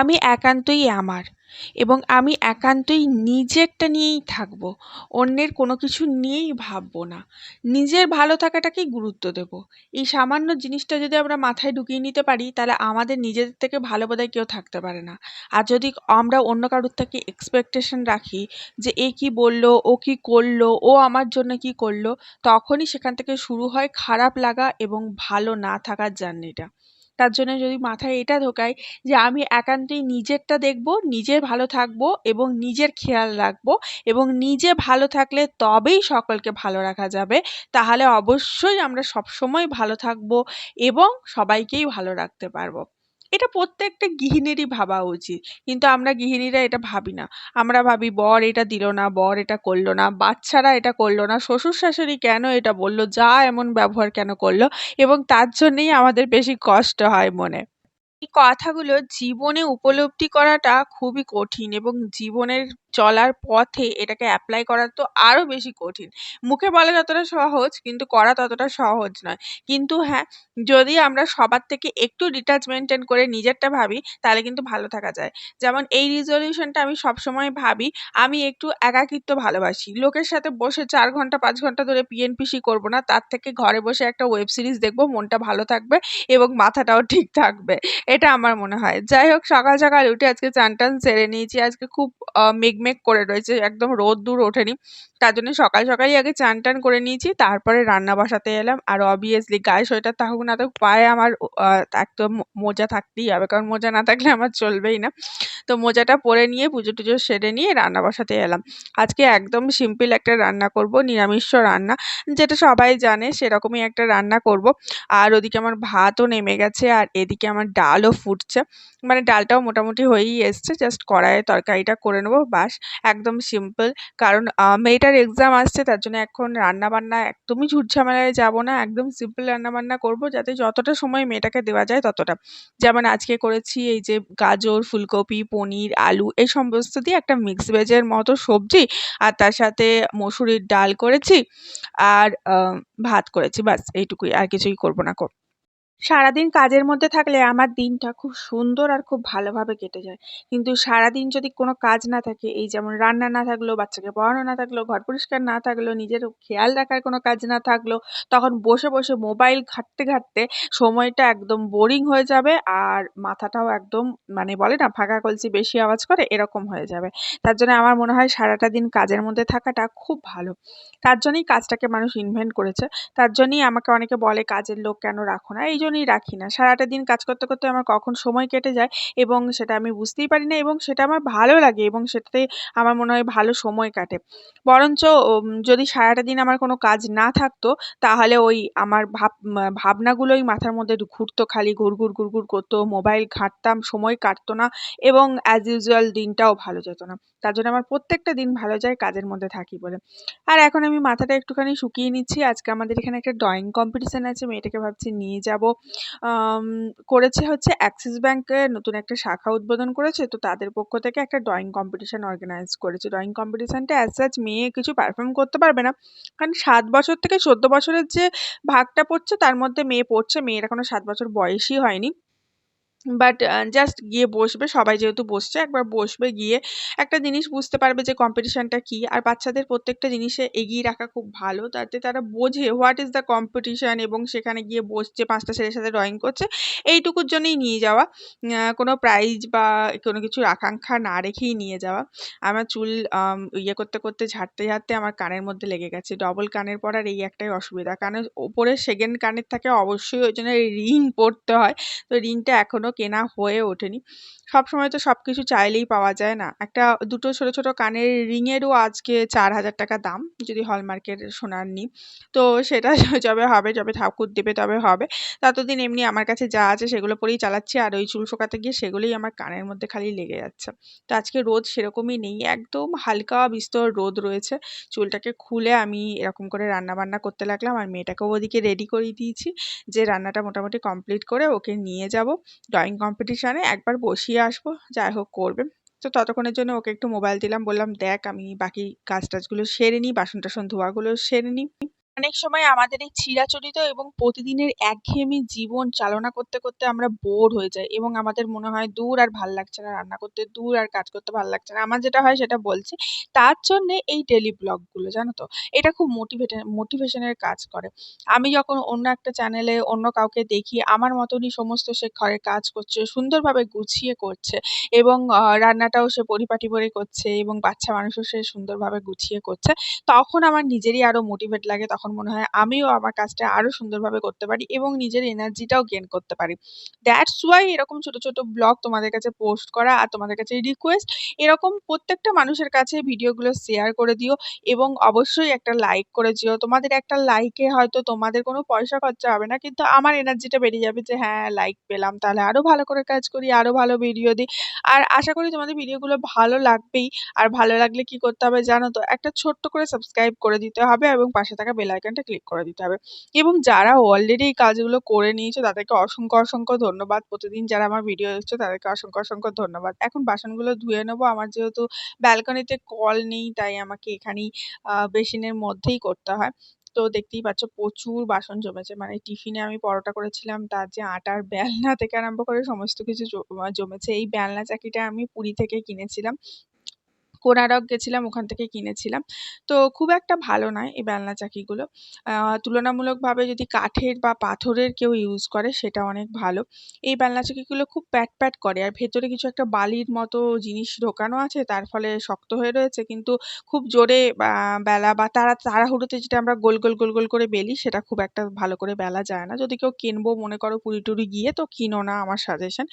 আমি একান্তই আমার এবং আমি একান্তই নিজেরটা নিয়েই থাকব, অন্যের কোনো কিছু নিয়েই ভাববো না। নিজের ভালো থাকাটাকেই গুরুত্ব দেবো। এই সামান্য জিনিসটা যদি আমরা মাথায় ঢুকিয়ে নিতে পারি, তাহলে আমাদের নিজেদের থেকে ভালো বোধহয় কেউ থাকতে পারে না। আর যদি আমরা অন্য কারোর থেকে এক্সপেকটেশন রাখি যে এ কী বলল, ও কী করল, ও আমার জন্য কী করল, তখনই সেখান থেকে শুরু হয় খারাপ লাগা এবং ভালো না থাকার জার্নিটা। তার জন্য যদি মাথায় এটা ঢোকায় যে আমি একান্তই নিজেরটা দেখব, নিজে ভালো থাকব এবং নিজের খেয়াল রাখব এবং নিজে ভালো থাকলে তবেই সকলকে ভালো রাখা যাবে, তাহলে অবশ্যই আমরা সবসময় ভালো থাকব এবং সবাইকেই ভালো রাখতে পারব। এটা প্রত্যেকটা গৃহিণীরই ভাবা উচিত। কিন্তু আমরা গৃহিণীরা এটা ভাবি না। আমরা ভাবি, বর এটা দিল না, বর এটা করল না, বাচ্চারা এটা করল না শ্বশুর শাশুড়ি কেন এটা বলল, যা এমন ব্যবহার কেন করল? এবং তার জন্যেই আমাদের বেশি কষ্ট হয় মনে। এই কথাগুলো জীবনে উপলব্ধি করাটা খুবই কঠিন এবং জীবনের চলার পথে এটাকে অ্যাপ্লাই করা তো আরও বেশি কঠিন। মুখে বলা যতটা সহজ, কিন্তু করা ততটা সহজ নয়। কিন্তু হ্যাঁ যদি আমরা সবার থেকে একটু ডিটাচ মেনটেন করে নিজেরটা ভাবি, তাহলে কিন্তু ভালো থাকা যায়। যেমন এই রিজলিউশনটা আমি সবসময় ভাবি, আমি একটু একাকিত্ব ভালোবাসি। লোকের সাথে বসে চার ঘণ্টা, পাঁচ ঘণ্টা ধরে পিএনপিসি করব না, তার থেকে ঘরে বসে একটা ওয়েব সিরিজ দেখব, মনটা ভালো থাকবে এবং মাথাটাও ঠিক থাকবে। এটা আমার মনে হয়। যাই হোক সকাল সকাল উঠে আজকে চান টান সেরে নিয়েছি। আজকে খুব মেঘমেঘ করে রয়েছে, একদম রোদ দূর ওঠেনি। তার জন্য সকাল সকালই আগে চান টান করে নিয়েছি, তারপরে রান্না বসাতে এলাম। আর অবভিয়াসলি গায়ে সোয়েটার থাকুক না থাকুক, পায়ে আমার একদম মোজা থাকতেই হবে। কারণ মোজা না থাকলে আমার চলবেই না। তো মোজাটা পরে নিয়ে পুজো টুজো সেরে নিয়ে রান্না বসাতে এলাম। আজকে একদম সিম্পল একটা রান্না করব, নিরামিষ রান্না। যেটা সবাই জানে, সেরকমই একটা রান্না করব। আর ওদিকে আমার ভাতও নেমে গেছে, আর এদিকে আমার ডালও ফুটছে। মানে ডালটাও মোটামুটি হয়েই এসছে। জাস্ট কড়াইয়ে তরকারিটা করে নেব, বাস। একদম সিম্পল কারণ মেয়েটার এক্সাম আসছে, তার জন্য এখন রান্নাবান্না একদমই ঝুট ঝামেলায় যাব না। একদম সিম্পল রান্নাবান্না করব, যাতে যতটা সময় মেয়েটাকে দেওয়া যায় ততটা। যেমন আজকে করেছি এই যে গাজর, ফুলকপি, পনির, আলু, এই সমস্ত দিয়ে একটা মিক্স ভেজের মতো সবজি আর তার সাথে মসুরির ডাল করেছি। আর ভাত করেছি, বাস। এইটুকুই। আর কিছুই করব না সারাদিন কাজের মধ্যে থাকলে আমার দিনটা খুব সুন্দর আর খুব ভালোভাবে কেটে যায়। কিন্তু সারাদিন যদি কোনো কাজ না থাকে, এই যেমন রান্না না থাকল বাচ্চাকে পড়ানো না থাকল ঘর পরিষ্কার না থাকল নিজের খেয়াল রাখার কোনো কাজ না থাকল তখন বসে বসে মোবাইল ঘাঁটতে ঘাঁটতে সময়টা একদম বোরিং হয়ে যাবে আর মাথাটাও একদম মানে বলে না, ফাঁকা কলসি বেশি আওয়াজ করে এরকম হয়ে যাবে। তার জন্য আমার মনে হয় সারাটা দিন কাজের মধ্যে থাকাটা খুব ভালো। তার জন্যই কাজটাকে মানুষ ইনভেন্ট করেছে। তার জন্যই আমাকে অনেকে বলে, কাজের লোক কেন রাখো না? এই জন্যই রাখি না। সারাটা দিন কাজ করতে করতে আমার কখন সময় কেটে যায় এবং সেটা আমি বুঝতেই পারি না এবং সেটা আমার ভালো লাগে এবং সেটাতে আমার মনে হয় ভালো সময় কাটে। বরঞ্চ যদি সারাটা দিন আমার কোনো কাজ না থাকতো, তাহলে ওই আমার ভাব ভাবনাগুলোই মাথার মধ্যে ঘুরতো খালি, ঘুর ঘুর ঘুর ঘুর করতো, মোবাইল ঘাঁটতাম, সময় কাটতো না এবং অ্যাজ ইউজুয়াল দিনটাও ভালো যেত না। তার জন্য আমার প্রত্যেকটা দিন ভালো যায় কাজের মধ্যে থাকি বলে। আর এখন আমি মাথাটা একটুখানি শুকিয়ে নিচ্ছি। আজকে আমাদের এখানে একটা ড্রয়িং কম্পিটিশান আছে, মেয়েটাকে ভাবছি নিয়ে যাব। করেছে হচ্ছে অ্যাক্সিস ব্যাঙ্কে নতুন একটা শাখা উদ্বোধন করেছে। তো তাদের পক্ষ থেকে একটা ড্রয়িং কম্পিটিশান অর্গানাইজ করেছে। ড্রয়িং কম্পিটিশানটা অ্যাজ সাচ মেয়ে কিছু পারফর্ম করতে পারবে না। কারণ সাত বছর থেকে চোদ্দ বছরের যে ভাগটা পড়ছে, তার মধ্যে মেয়ে পড়ছে। মেয়ের এখনও সাত বছর বয়সই হয়নি। বাট জাস্ট গিয়ে বসবে, সবাই যেহেতু বসছে, একবার বসবে গিয়ে একটা জিনিস বুঝতে পারবে যে কম্পিটিশানটা কী। আর বাচ্চাদের প্রত্যেকটা জিনিসে এগিয়ে রাখা খুব ভালো, তাতে তারা বোঝে হোয়াট ইজ দ্য কম্পিটিশান এবং সেখানে গিয়ে বসছে, পাঁচটা ছেলের সাথে ড্রয়িং করছে। এইটুকুর জন্যই নিয়ে যাওয়া কোনো প্রাইজ বা কোনো কিছুর আকাঙ্ক্ষা না রেখেই নিয়ে যাওয়া। আমার চুল ইয়ে করতে করতে, ঝাড়তে ঝাড়তে আমার কানের মধ্যে লেগে গেছে। ডবল কানের পরার এই একটাই অসুবিধা। কানের ওপরে সেকেন্ড কানের থাকে অবশ্যই ওই জন্য রিং পরতে হয়। তো রিংটা এখনও কেনা হয়ে ওঠেনি। সবসময় তো সব কিছু চাইলেই পাওয়া যায় না। একটা দুটো ছোটো ছোটো কানের রিংয়েরও আজকে চার হাজার টাকা দাম, যদি হলমার্কের সোনার নিই। তো সেটা যবে হবে, যবে ঠাকুর দেবে তবে হবে। ততদিন এমনি আমার কাছে যা আছে সেগুলো পরেই চালাচ্ছি, আর ওই চুল শোকাতে গিয়ে সেগুলোই আমার কানের মধ্যে খালি লেগে যাচ্ছে। তো আজকে রোদ সেরকমই নেই, একদম হালকা বিস্তর রোদ রয়েছে। চুলটাকে খুলে আমি এরকম করে রান্না বান্না করতে লাগলাম, আর মেয়েটাকেও ওদিকে রেডি করিয়ে দিয়েছি যে রান্নাটা মোটামুটি কমপ্লিট করে ওকে নিয়ে যাব। ড্রয়িং কম্পিটিশানে একবার বসিয়ে আসব, যাই হোক করবে। তো ততক্ষণের জন্য ওকে একটু মোবাইল দিলাম, বললাম, দেখ, আমি বাকি কাজ টাজগুলো সেরে নিই বাসন টাসন ধোয়াগুলো সেরে নিই। অনেক সময় আমাদের এই চিরাচরিত এবং প্রতিদিনের একঘেয়েমি জীবন চালনা করতে করতে আমরা বোর হয়ে যাই এবং আমাদের মনে হয় দূর আর ভালো লাগছে না রান্না করতে, দূর আর কাজ করতে ভালো লাগছে না। আমার যেটা হয় সেটা বলছি, তার জন্যে এই ডেলি ব্লগগুলো জানো তো? এটা খুব মোটিভেটে মোটিভেশনের কাজ করে। আমি যখন অন্য একটা চ্যানেলে অন্য কাউকে দেখি, আমার মতনই সমস্ত সে ঘরের কাজ করছে, সুন্দরভাবে গুছিয়ে করছে এবং রান্নাটাও সে পরিপাটি করে করছে এবং বাচ্চা মানুষও সে সুন্দরভাবে গুছিয়ে করছে, তখন আমার নিজেরই আরও মোটিভেট লাগে, তখন মনে হয় আমিও আমার কাজটা আরও সুন্দরভাবে করতে পারি এবং নিজের এনার্জিটাও গেন করতে পারি। দ্যাটস ওয়াই এরকম ছোট ছোট ব্লগ তোমাদের কাছে পোস্ট করা আর তোমাদের কাছে রিকোয়েস্ট এরকম প্রত্যেকটা মানুষের কাছে ভিডিওগুলো শেয়ার করে দিও এবং অবশ্যই একটা লাইক করে দিও তোমাদের একটা লাইকে হয়তো তোমাদের কোনো পয়সা খরচা হবে না, কিন্তু আমার এনার্জিটা বেড়ে যাবে যে হ্যাঁ লাইক পেলাম, তাহলে আরও ভালো করে কাজ করি আরও ভালো ভিডিও দিই। আর আশা করি তোমাদের ভিডিওগুলো ভালো লাগবেই। আর ভালো লাগলে কি করতে হবে জানো তো, একটা ছোট্ট করে সাবস্ক্রাইব করে দিতে হবে এবং পাশে থাকা বেল আইকনটা ক্লিক করে দিতে হবে। এবং যারা অলরেডি এই কাজগুলো করে নিয়েছো, তাদেরকে অসংখ্য অসংখ্য ধন্যবাদ। প্রতিদিন যারা আমার ভিডিও দেখছ, তাদেরকে অসংখ্য অসংখ্য ধন্যবাদ। এখন বাসনগুলো ধুয়ে নেব। আমার যেহেতু ব্যালকনিতে কল নেই, তাই আমাকে এখানেই বেসিনের মধ্যেই করতে হয়। তো দেখতেই পাচ্ছ প্রচুর বাসন জমেছে। মানে টিফিনে আমি পরোটা করেছিলাম, তার যে আটার বেলনা থেকে আরম্ভ করে সমস্ত কিছু জমেছে। এই বেলনা চাকিটা আমি পুরী থেকে কিনেছিলাম। কোনারক গেছিলাম, ওখান থেকে কিনেছিলাম। তো খুব একটা ভালো নয় এই বেলনা চাকিগুলো। তুলনামূলকভাবে যদি কাঠের বা পাথরের কেউ ইউজ করে, সেটা অনেক ভালো। এই বেলনা চাকিগুলো খুব প্যাট প্যাট করে, আর ভেতরে কিছু একটা বালির মতো জিনিস ঢোকানো আছে, তার ফলে শক্ত হয়ে রয়েছে, কিন্তু খুব জোরে বেলা বা তারা, তাড়াহুড়োতে যেটা আমরা গোল গোল গোল গোল করে বেলি, সেটা খুব একটা ভালো করে বেলা যায় না। যদি কেউ কিনবো, মনে করো পুরী টুরি গিয়ে, তো কিনো না আমার সাজেশন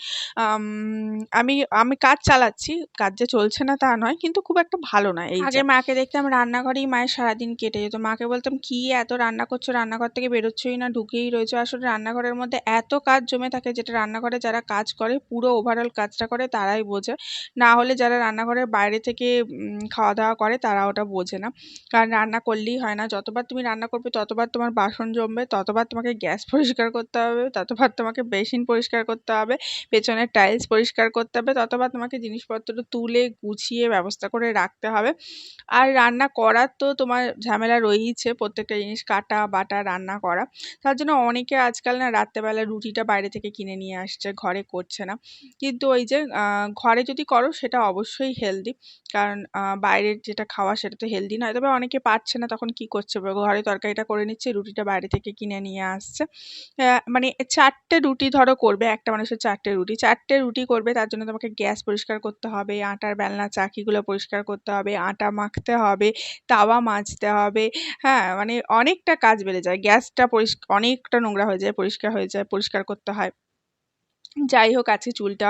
আমি আমি কাজ চালাচ্ছি, কাজ যে চলছে না তা নয়, কিন্তু খুব একটা ভালো নয় এই আগে মাকে দেখতাম রান্নাঘরেই মায়ের সারাদিন কেটে যেত। মাকে বলতাম কি এত রান্না করছ? রান্নাঘর থেকে বেরোচ্ছই না ঢুকেই রয়েছে। আসলে রান্নাঘরের মধ্যে এত কাজ জমে থাকে যেটা রান্নাঘরে যারা কাজ করে পুরো ওভারঅল কাজটা করে তারাই বোঝে। না হলে যারা রান্নাঘরের বাইরে থেকে খাওয়া দাওয়া করে তারা ওটা বোঝে না। কারণ রান্না করলেই হয় না। যতবার তুমি রান্না করবে ততবার তোমার বাসন জমবে ততবার তোমাকে গ্যাস পরিষ্কার করতে হবে ততবার তোমাকে বেসিন পরিষ্কার করতে হবে পেছনের টাইলস পরিষ্কার করতে হবে ততবার তোমাকে জিনিসপত্র তুলে গুছিয়ে ব্যবস্থা করে রাখতে হবে। আর রান্না করার তো তোমার ঝামেলা রয়েইছে প্রত্যেকটা জিনিস, কাটা, বাটা রান্না করা। তার জন্য অনেকে আজকাল না রাত্রেবেলা রুটিটা বাইরে থেকে কিনে নিয়ে আসছে, ঘরে করছে না। কিন্তু ওই যে ঘরে যদি করো সেটা অবশ্যই হেলদি কারণ বাইরের যেটা খাওয়া সেটা তো হেলদি নয়। তবে অনেকে পারছে না তখন কি করছে? ঘরে তরকারিটা করে নিচ্ছে, রুটিটা বাইরে থেকে কিনে নিয়ে আসছে। মানে চারটে রুটি ধরো করবে, একটা মানুষের চারটে রুটি। চারটে রুটি করবে, তার জন্য তোমাকে গ্যাস পরিষ্কার করতে হবে, আটার বেলনা, চাকিগুলো পরিষ্কার করতে হবে, আটা মাখতে হবে, তাওয়া মাজতে হবে হ্যাঁ মানে অনেকটা কাজ বেড়ে যায়। গ্যাসটা পরিষ্কার অনেকটা নোংরা হয়ে যায়, পরিষ্কার হয়ে যায়, পরিষ্কার করতে হয়। যাই হোক, আজকে চুলটা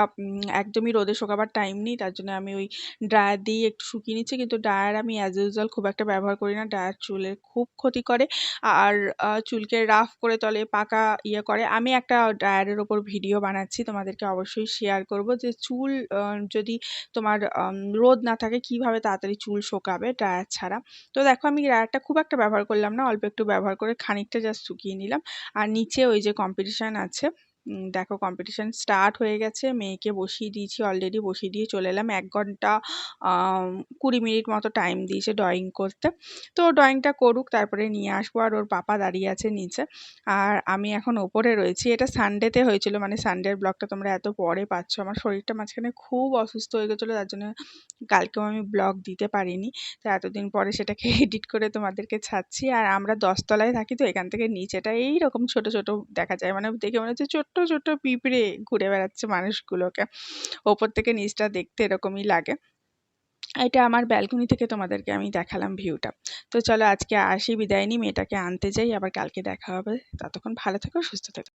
একদমই রোদে শোকাবার টাইম নেই, তার জন্য আমি ওই ড্রায়ার দিয়েই একটু শুকিয়ে নিচ্ছি, কিন্তু ড্রায়ার আমি অ্যাজ ইউজুয়াল খুব একটা ব্যবহার করি না। ড্রায়ার চুলের খুব ক্ষতি করে, আর চুলকে রাফ করে তলে পাকা ইয়ে করে। আমি একটা ড্রায়ারের ওপর ভিডিও বানাচ্ছি, তোমাদেরকে অবশ্যই শেয়ার করব যে চুল যদি তোমার রোদ না থাকে, কীভাবে তাড়াতাড়ি চুল শোকাবে ড্রায়ার ছাড়া? তো দেখো, আমি ড্রায়ারটা খুব একটা ব্যবহার করলাম না, অল্প একটু ব্যবহার করে খানিকটা জাস্ট শুকিয়ে নিলাম। আর নিচে ওই যে কম্পিটিশান আছে দেখো কম্পিটিশান স্টার্ট হয়ে গেছে। মেয়েকে বসিয়ে দিয়েছি অলরেডি বসিয়ে দিয়ে চলে এলাম। এক ঘণ্টা কুড়ি মিনিট মতো টাইম দিয়েছে ড্রয়িং করতে। তো ড্রয়িংটা করুক, তারপরে নিয়ে আসব। আর ওর পাপা দাঁড়িয়ে আছে নিচে। আর আমি এখন ওপরে রয়েছি। এটা সানডেতে হয়েছিল মানে সানডের ব্লগটা তোমরা এত পরে পাচ্ছ। আমার শরীরটা মাঝখানে খুব অসুস্থ হয়ে গেছিল, তার জন্য কালকেও আমি ব্লগ দিতে পারিনি। তো এতদিন পরে সেটাকে এডিট করে তোমাদেরকে ছাড়ছি। আর আমরা দশতলায় থাকি, তো এখান থেকে নিচেটা এইরকম ছোট ছোট দেখা যায়। মানে দেখে মনে হচ্ছে ছোট্ট ছোট্ট পিঁপড়ে ঘুরে বেড়াচ্ছে মানুষগুলোকে। ওপর থেকে নিচটা দেখতে এরকমই লাগে। এটা আমার ব্যালকনি থেকে তোমাদেরকে আমি দেখালাম ভিউটা। তো চলো আজকে আসি, বিদায় নিই, মেয়েটাকে আনতে যাই, আবার কালকে দেখা হবে। ততক্ষণ ভালো থেকো, সুস্থ থেকো।